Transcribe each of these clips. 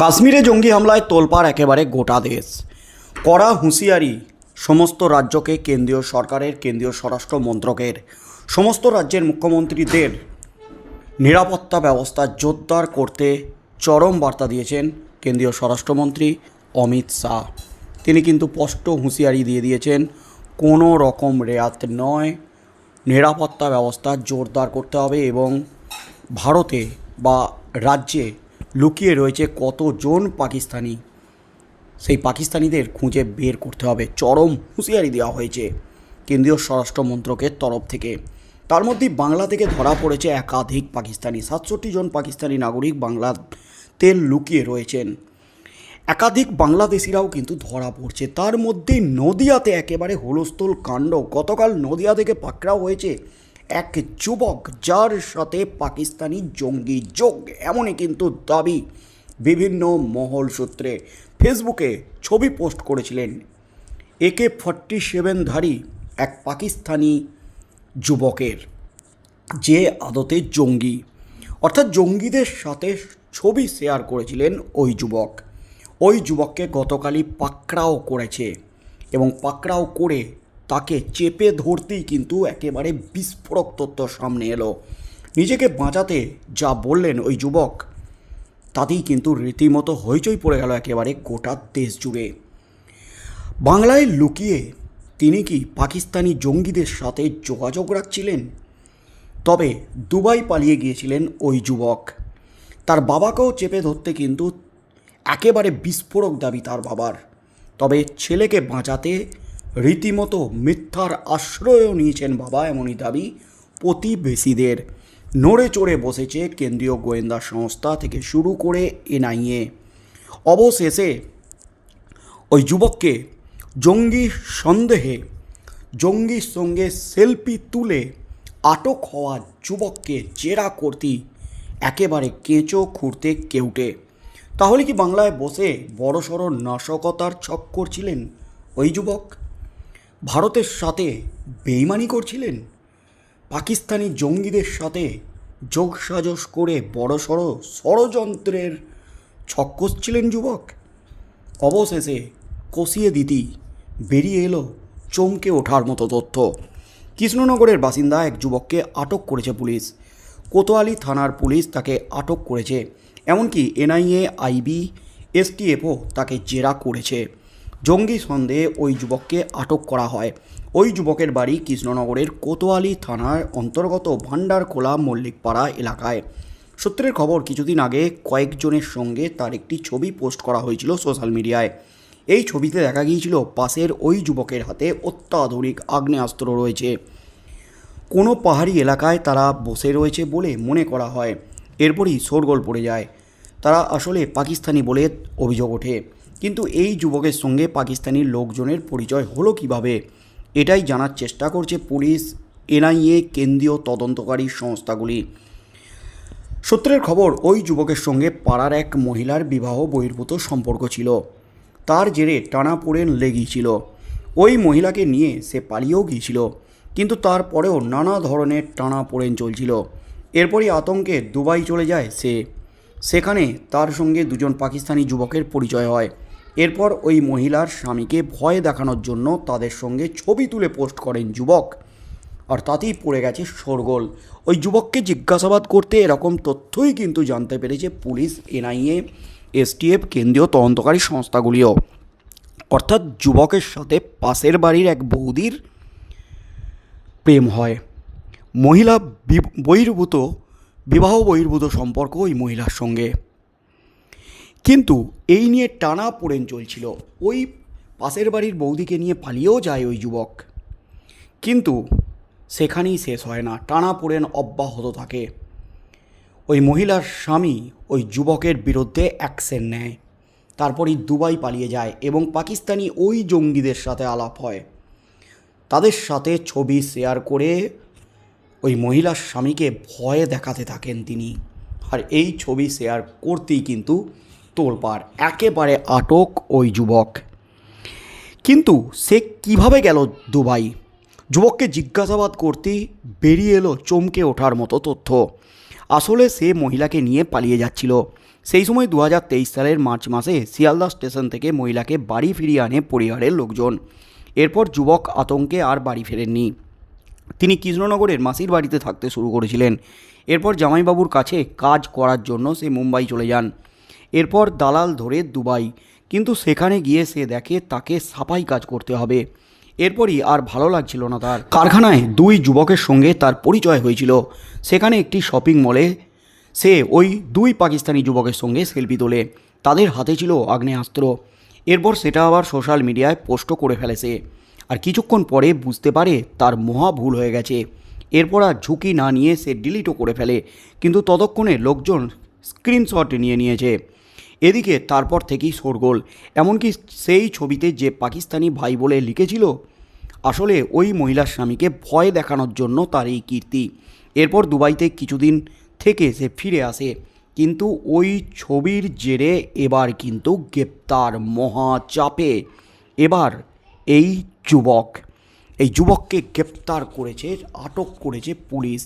কাশ্মীরে জঙ্গি হামলায় তোলপাড় একেবারে গোটা দেশ। কড়া হুঁশিয়ারি সমস্ত রাজ্যকে কেন্দ্রীয় সরকারের, কেন্দ্রীয় স্বরাষ্ট্র মন্ত্রকের, সমস্ত রাজ্যের মুখ্যমন্ত্রীদের নিরাপত্তা ব্যবস্থা জোরদার করতে চরম বার্তা দিয়েছেন কেন্দ্রীয় স্বরাষ্ট্রমন্ত্রী অমিত শাহ। তিনি কিন্তু স্পষ্ট হুঁশিয়ারি দিয়ে দিয়েছেন, কোনো রকম রেয়াত নয়, নিরাপত্তা ব্যবস্থা জোরদার করতে হবে এবং ভারতে বা রাজ্যে লুকিয়ে রয়েছে কতজন পাকিস্তানি। সেই পাকিস্তানিদের খুঁজে বের করতে হবে। চরম হুঁশিয়ারি দেওয়া হয়েছে কেন্দ্রীয় স্বরাষ্ট্র মন্ত্রকের তরফ থেকে। তার মধ্যে বাংলা থেকে ধরা পড়েছে একাধিক পাকিস্তানি। সাতষট্টি জন পাকিস্তানি নাগরিক বাংলাতে লুকিয়ে রয়েছেন। একাধিক বাংলাদেশিরাও কিন্তু ধরা পড়ছে। তার মধ্যে নদিয়াতে একেবারে হুলস্থুল কাণ্ড। গতকাল নদিয়া থেকে পাকড়াও হয়েছে এক যুবক যার সাথে পাকিস্তানি জঙ্গি যোগ, এমনই কিন্তু দাবি বিভিন্ন মহল সূত্রে। ফেসবুকে ছবি পোস্ট করেছিলেন একে ফর্টি সেভেনধারী এক পাকিস্তানি যুবকের, যে আদতে জঙ্গি। অর্থাৎ জঙ্গিদের সাথে ছবি শেয়ার করেছিলেন ওই যুবক। ওই যুবককে গতকালই পাকড়াও করেছে এবং পাকড়াও করে তাকে চেপে ধরতেই কিন্তু একেবারে বিস্ফোরক তথ্য সামনে এলো। নিজেকে বাঁচাতে যা বললেন ওই যুবক, তাতেই কিন্তু রীতিমতো হইচই পড়ে গেল একেবারে গোটা দেশ জুড়ে। বাংলায় লুকিয়ে তিনি কি পাকিস্তানি জঙ্গিদের সাথে যোগাযোগ রাখছিলেন? তবে দুবাই পালিয়ে গিয়েছিলেন ওই যুবক। তার বাবাকেও চেপে ধরতে কিন্তু একেবারে বিস্ফোরক দাবি তার বাবার। তবে ছেলেকে বাঁচাতে রীতিমতো মিথ্যার আশ্রয়ও নিয়েছেন বাবা এমনই দাবি প্রতিবেশীদের। নড়ে চড়ে বসেছে কেন্দ্রীয় গোয়েন্দা সংস্থা থেকে শুরু করে এনআইএ। অবশেষে ওই যুবককে জঙ্গি সন্দেহে, জঙ্গির সঙ্গে সেলফি তুলে আটক হওয়া যুবককে জেরা করতেই একেবারে কেঁচো খুঁড়তে কেউটে। তাহলে কি বাংলায় বসে বড়সড় নাশকতার ছক করছিলেন ওই যুবক? ভারতের সাথে বেইমানি করছিলেন? পাকিস্তানি জঙ্গিদের সাথে যোগসাজস করে বড়সড় ষড়যন্ত্রের ছক কষছিলেন যুবক। অবশেষে কষিয়ে দিতি বেরিয়ে এলো চমকে ওঠার মতো তথ্য। কৃষ্ণনগরের বাসিন্দা এক যুবককে আটক করেছে পুলিশ। কোতোয়ালি থানার পুলিশ তাকে আটক করেছে, এমনকি এনআইএ, আইবি, এসটিএফও তাকে জেরা করেছে। জঙ্গি সন্দেহে ওই যুবককে আটক করা হয়। ওই যুবকের বাড়ি কৃষ্ণনগরের কোতোয়ালি থানার অন্তর্গত ভান্ডারখোলা মল্লিকপাড়া এলাকায়। সূত্রের খবর, কিছুদিন আগে কয়েকজনের সঙ্গে তার একটি ছবি পোস্ট করা হয়েছিল সোশ্যাল মিডিয়ায়। এই ছবিতে দেখা গিয়েছিল, পাশের ওই যুবকের হাতে অত্যাধুনিক আগ্নেয়াস্ত্র রয়েছে। কোনো পাহাড়ি এলাকায় তারা বসে রয়েছে বলে মনে করা হয়। এরপরই শোরগোল পড়ে যায়। তারা আসলে পাকিস্তানি বলে অভিযোগ ওঠে। কিন্তু এই যুবকের সঙ্গে পাকিস্তানি লোকজনের পরিচয় হলো কীভাবে? এটাই জানার চেষ্টা করছে পুলিশ, এনআইএ, কেন্দ্রীয় তদন্তকারী সংস্থাগুলি। সূত্রের খবর, ওই যুবকের সঙ্গে পাড়ার এক মহিলার বিবাহ বহির্ভূত সম্পর্ক ছিল। তার জেরে টানা টানাপোড়েন লেগেছিল ওই মহিলাকে নিয়ে সে পালিয়েও গিয়েছিল, কিন্তু তারপরেও নানা ধরনের টানা টানাপোড়েন চলছিল। এরপরই আতঙ্কে দুবাই চলে যায় সে। সেখানে তার সঙ্গে দুজন পাকিস্তানি যুবকের পরিচয় হয়। এরপর ওই মহিলার স্বামীকে ভয় দেখানোর জন্য তাদের সঙ্গে ছবি তুলে পোস্ট করেন যুবক। আর তাতেই পড়ে গেছে শোরগোল। ওই যুবককে জিজ্ঞাসাবাদ করতে এরকম তথ্যই কিন্তু জানতে পেরেছে পুলিশ, এনআইএ, এসটিএফ, কেন্দ্রীয় তদন্তকারী সংস্থাগুলিও। অর্থাৎ যুবকের সাথে পাশের বাড়ির এক বৌদির প্রেম হয়। মহিলা বহির্ভূত, বিবাহ বহির্ভূত সম্পর্ক ওই মহিলার সঙ্গে। কিন্তু এই নিয়ে টানা পোড়েন চলছিল। ওই পাশের বাড়ির বৌদিকে নিয়ে পালিয়েও যায় ওই যুবক। কিন্তু সেখানেই শেষ হয় না, টানা পোড়েন অব্যাহত থাকে। ওই মহিলার স্বামী ওই যুবকের বিরুদ্ধে অ্যাকশন নেয়। তারপরই দুবাই পালিয়ে যায় এবং পাকিস্তানি ওই জঙ্গিদের সাথে আলাপ হয়। তাদের সাথে ছবি শেয়ার করে ওই মহিলার স্বামীকে ভয়ে দেখাতে থাকেন তিনি। আর এই ছবি শেয়ার করতেই কিন্তু তোলপাড়, একেবারে আটক ওই যুবক। কিন্তু সে কীভাবে গেল দুবাই? যুবককে জিজ্ঞাসাবাদ করতেই বেরিয়ে এলো চমকে ওঠার মতো তথ্য। আসলে সে মহিলাকে নিয়ে পালিয়ে যাচ্ছিল। সেই সময় দু হাজার তেইশ সালের মার্চ মাসে শিয়ালদা স্টেশন থেকে মহিলাকে বাড়ি ফিরিয়ে আনে পরিবারের লোকজন। এরপর যুবক আতঙ্কে আর বাড়ি ফেরেননি। তিনি কৃষ্ণনগরের মাসির বাড়িতে থাকতে শুরু করেছিলেন। এরপর জামাইবাবুর কাছে কাজ করার জন্য সে মুম্বাই চলে যান। এরপর দালাল ধরে দুবাই। কিন্তু সেখানে গিয়ে সে দেখে তাকে সাফাই কাজ করতে হবে। এরপরই আর ভালো লাগছিল না তার। কারখানায় দুই যুবকের সঙ্গে তার পরিচয় হয়েছিল। সেখানে একটি শপিং মলে সে ওই দুই পাকিস্তানি যুবকের সঙ্গে সেলফি তোলে। তাদের হাতে ছিল আগ্নেয়াস্ত্র। এরপর সেটা আবার সোশ্যাল মিডিয়ায় পোস্টও করে ফেলেছে। আর কিছুক্ষণ পরে বুঝতে পারে তার মহা ভুল হয়ে গেছে। এরপর আর ঝুঁকি না নিয়ে সে ডিলিটও করে ফেলে। কিন্তু ততক্ষণে লোকজন স্ক্রিনশট নিয়ে নিয়েছে। এদিকে তারপর থেকেই শোরগোল। এমনকি সেই ছবিতে যে পাকিস্তানি ভাই বলে লিখেছিল, আসলে ওই মহিলার স্বামীকে ভয় দেখানোর জন্য তার এই কীর্তি। এরপর দুবাইতে কিছুদিন থেকে সে ফিরে আসে। কিন্তু ওই ছবির জেরে এবার কিন্তু গ্রেপ্তার মহা চাপে এবার এই যুবক, এই যুবককে গ্রেপ্তার করেছে, আটক করেছে পুলিশ।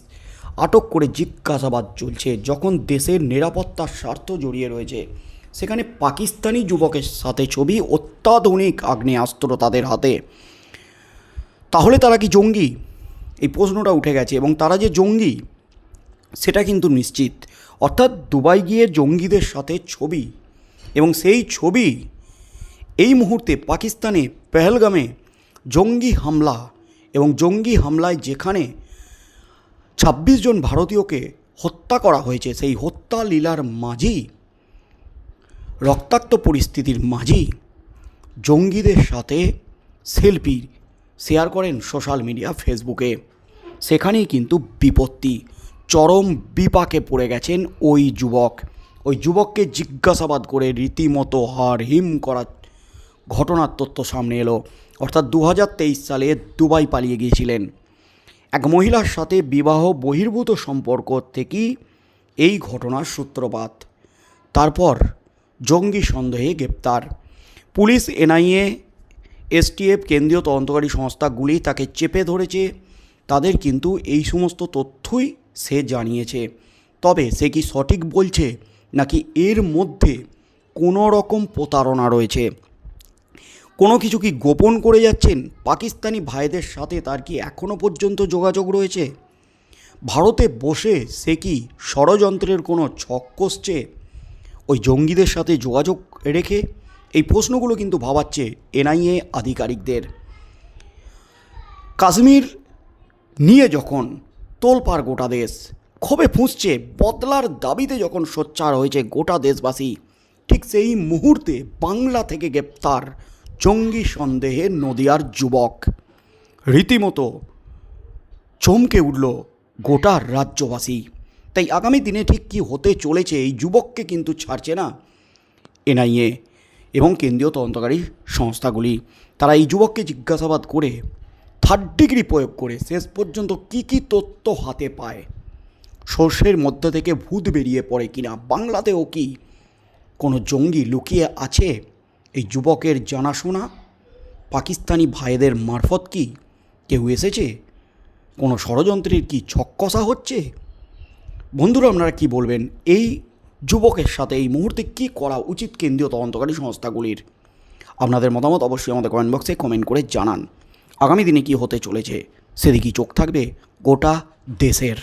আটক করে জিজ্ঞাসাবাদ চলছে, যখন দেশের নিরাপত্তার স্বার্থ জড়িয়ে রয়েছে। সেখানে পাকিস্তানি যুবকের সাথে ছবি, অত্যাধুনিক আগ্নেয়াস্ত্র তাদের হাতে। তাহলে তারা কি জঙ্গি? এই প্রশ্নটা উঠে গেছে এবং তারা যে জঙ্গি, সেটা কিন্তু নিশ্চিত। অর্থাৎ দুবাই গিয়ে জঙ্গিদের সাথে ছবি এবং সেই ছবি এই মুহূর্তে পাকিস্তানে পেহেলগামে জঙ্গি হামলা এবং জঙ্গি হামলায় যেখানে ছাব্বিশ জন ভারতীয়কে হত্যা করা হয়েছে, সেই হত্যা লীলার মাঝেই রক্তাক্ত পরিস্থিতির মাঝেই জঙ্গিদের সাথে সেলফি শেয়ার করেন সোশ্যাল মিডিয়া ফেসবুকে। সেখানেই কিন্তু বিপত্তি, চরম বিপাকে পড়ে গেছেন ওই যুবক। ওই যুবককে জিজ্ঞাসাবাদ করে রীতিমতো হার হিম করা ঘটনার তথ্য সামনে এলো। অর্থাৎ দু হাজার তেইশ সালে দুবাই পালিয়ে গিয়েছিলেন। এক মহিলার সাথে বিবাহ বহির্ভূত সম্পর্ক থেকেই এই ঘটনার সূত্রপাত। তারপর জঙ্গি সন্দেহে গ্রেপ্তার। পুলিশ, এনআইএ, এসটিএফ, কেন্দ্রীয় তদন্তকারী সংস্থাগুলি তাকে চেপে ধরেছে। তাদের কিন্তু এই সমস্ত তথ্যই সে জানিয়েছে। তবে সে কি সঠিক বলছে, নাকি এর মধ্যে কোনো রকম প্রতারণা রয়েছে? কোনো কিছু কি গোপন করে যাচ্ছেন? পাকিস্তানি ভাইদের সাথে তার কি এখনও পর্যন্ত যোগাযোগ রয়েছে? ভারতে বসে সে কি ষড়যন্ত্রের কোনো ছক কষছে? ওই জঙ্গিদের সাথে যোগাযোগ রেখে এই প্রশ্নগুলো কিন্তু ভাবাচ্ছে এনআইএ আধিকারিকদের। কাশ্মীর নিয়ে যখন তোলপাড় গোটা দেশ, ক্ষোভে ফুঁসছে, বদলার দাবিতে যখন সোচ্চার হয়েছে গোটা দেশবাসী, ঠিক সেই মুহূর্তে বাংলা থেকে গ্রেপ্তার জঙ্গি সন্দেহে নদিয়ার যুবক। রীতিমতো চমকে উঠল গোটা রাজ্যবাসী। তাই আগামী দিনে ঠিক কী হতে চলেছে এই যুবককে কিন্তু ছাড়ছে না এনআইএ এবং কেন্দ্রীয় তদন্তকারী সংস্থাগুলি। তারা এই যুবককে জিজ্ঞাসাবাদ করে থার্ড ডিগ্রি প্রয়োগ করে শেষ পর্যন্ত কি কি তথ্য হাতে পায়, সর্ষের মধ্যে থেকে ভূত বেরিয়ে পড়ে কিনা, বাংলাতেও কি কোনো জঙ্গি লুকিয়ে আছে? এই যুবকের জানাশোনা? পাকিস্তানি ভাইদের মারফত কি? কেউ এসেছে? কোনো ষড়যন্ত্রের কি ছক্কষা হচ্ছে? বন্ধুরা, আপনারা কি বলবেন? এই যুবকের সাথে এই মুহূর্তে কি করা উচিত কেন্দ্রীয় তদন্তকারী সংস্থাগুলির? আপনাদের মতামত অবশ্যই আমাদের কমেন্ট বক্সে কমেন্ট করে জানান। আগামী দিনে কি হতে চলেছে? সেদিকেই চোখ থাকবে গোটা দেশের